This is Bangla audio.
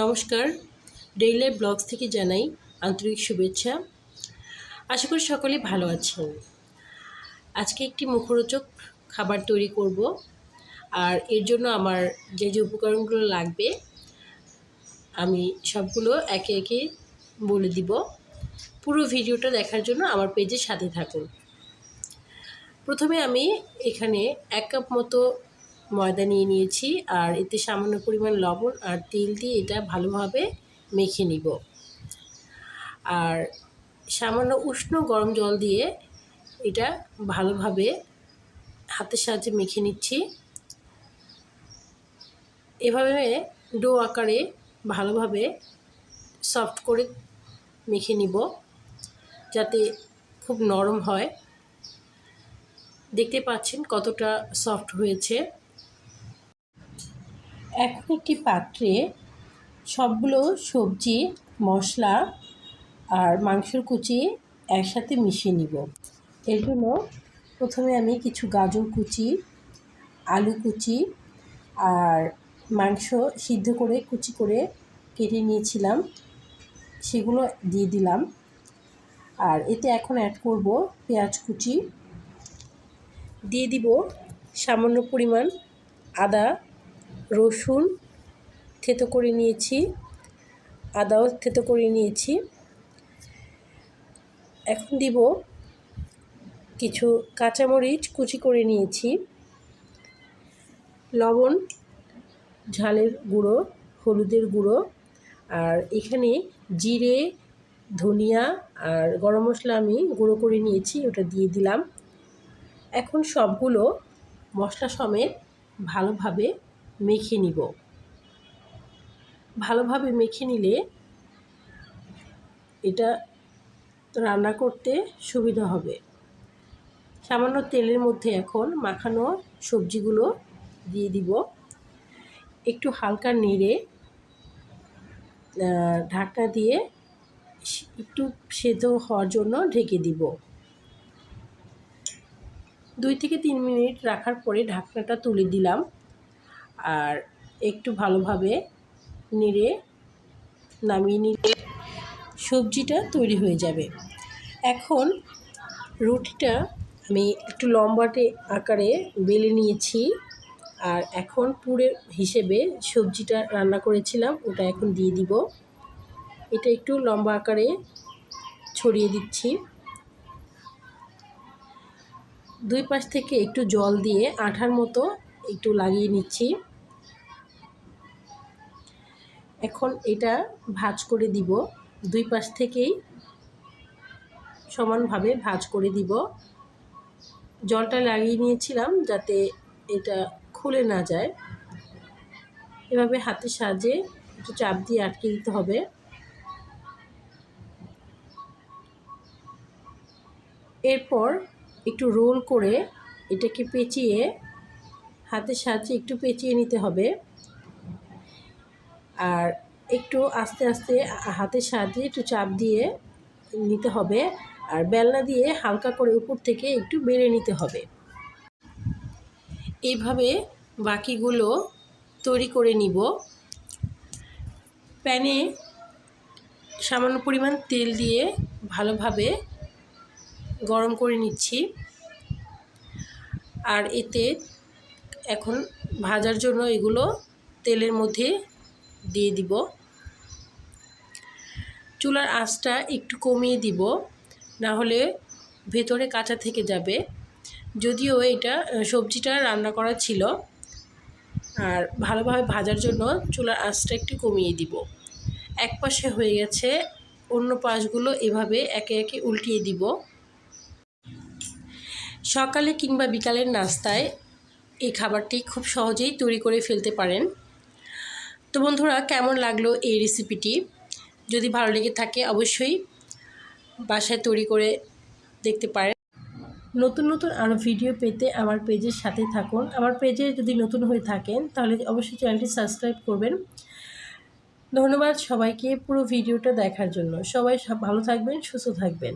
নমস্কার। ডেইলি লাইফ ব্লগস থেকে জানাই আন্তরিক শুভেচ্ছা। আশা করি সকলেই ভালো আছেন। আজকে একটি মুখরোচক খাবার তৈরি করব। আর এর জন্য আমার যে যে উপকরণগুলো লাগবে, আমি সবগুলো একে একে বলে দিব। পুরো ভিডিওটা দেখার জন্য আমার পেজের সাথে থাকুন। প্রথমে আমি এখানে এক কাপ মতো ময়দা নিয়ে নিয়েছি, আর এতে সামান্য পরিমাণ লবণ আর তেল দিয়ে এটা ভালোভাবে মেখে নিব। আর সামান্য উষ্ণ গরম জল দিয়ে এটা ভালোভাবে হাতের সাহায্যে মেখে নিচ্ছি। এভাবে ডো আকারে ভালোভাবে সফট করে মেখে নিব, যাতে খুব নরম হয়। দেখতে পাচ্ছেন কতটা সফট হয়েছে। এখন একটি পাত্রে সবগুলো সবজি, মশলা আর মাংসর কুচি একসাথে মিশিয়ে নিব। এর জন্য প্রথমে আমি কিছু গাজর কুচি, আলু কুচি আর মাংস সিদ্ধ করে, কুচি করে কেটে নিয়েছিলাম। সেগুলো দিয়ে দিলাম। আর এতে এখন অ্যাড করব পেঁয়াজ কুচি। দিয়ে দিব সামান্য পরিমাণ আদা রসুন থেতো করে নিয়েছি, আদাও থেতো করে নিয়েছি। এখন দিব কিছু কাঁচামরিচ কুচি করে নিয়েছি, লবণ, ঝালের গুঁড়ো, হলুদের গুঁড়ো, আর এখানে জিরে, ধনিয়া আর গরম মশলা আমি গুঁড়ো করে নিয়েছি, ওটা দিয়ে দিলাম। এখন সবগুলো মশলা সমেত ভালোভাবে মেখে নিব। ভালোভাবে মেখে নিলে এটা রান্না করতে সুবিধা হবে। সামান্য তেলের মধ্যে এখন মাখানো সবজিগুলো দিয়ে দিব। একটু হালকা নেড়ে ঢাকনা দিয়ে একটু সেদ্ধ হওয়ার জন্য ঢেকে দিব। দুই থেকে তিন মিনিট রাখার পরে ঢাকনাটা তুলে দিলাম। আর একটু ভালোভাবে নেড়ে নামিয়ে নিলে সবজিটা তৈরি হয়ে যাবে। এখন রুটিটা আমি একটু লম্বাটে আকারে বেলে নিয়েছি আর এখন পুরের হিসেবে সবজিটা রান্না করেছিলাম, ওটা এখন দিয়ে দিব। এটা একটু লম্বা আকারে ছড়িয়ে দিচ্ছি। দুই পাশ থেকে একটু জল দিয়ে আঠার মতো একটু লাগিয়ে নিচ্ছি। এখন এটা ভাজ করে দিব। দুই পাশ থেকেই সমানভাবে ভাজ করে দিব। জলটা লাগিয়ে নিয়েছিলাম যাতে এটা খুলে না যায়। এভাবে হাতের সাহায্যে একটু চাপ দিয়ে আটকে দিতে হবে। এরপর একটু রোল করে এটাকে পেঁচিয়ে হাতের সাহায্যে একটু পেঁচিয়ে নিতে হবে। আর একটু আস্তে আস্তে হাতের সাহায্যে একটু চাপ দিয়ে নিতে হবে। আর বেলনা দিয়ে হালকা করে উপর থেকে একটু বেড়ে নিতে হবে। এইভাবে বাকিগুলো তৈরি করে নিব। প্যানে সামান্য পরিমাণ তেল দিয়ে ভালোভাবে গরম করে নিচ্ছি। আর এতে এখন ভাজার জন্য এগুলো তেলের মধ্যে দিয়ে দিব। চুলার আঁচটা একটু কমিয়ে দিব, না হলে ভেতরে কাঁচা থেকে যাবে। যদিও এটা সবজিটা রান্না করা ছিল, আর ভালোভাবে ভাজার জন্য চুলার আঁচটা একটু কমিয়ে দিব। এক পাশে হয়ে গেছে, অন্য পাশগুলো এভাবে একে একে উল্টিয়ে দিব। সকালে কিংবা বিকালের নাস্তায় এই খাবারটি খুব সহজেই তৈরি করে ফেলতে পারেন। তো বন্ধুরা, কেমন লাগল এই রেসিপিটি যদি ভালো লেগে থাকে, অবশ্যই বাসায় তৈরি করে দেখতে পারেন। নতুন নতুন আরও ভিডিও পেতে আমার পেজের সাথে থাকুন। আমার পেজে যদি নতুন হয়ে থাকেন, তাহলে অবশ্যই চ্যানেলটি সাবস্ক্রাইব করবেন। ধন্যবাদ সবাইকে পুরো ভিডিওটা দেখার জন্য। সবাই ভালো থাকবেন, সুস্থ থাকবেন।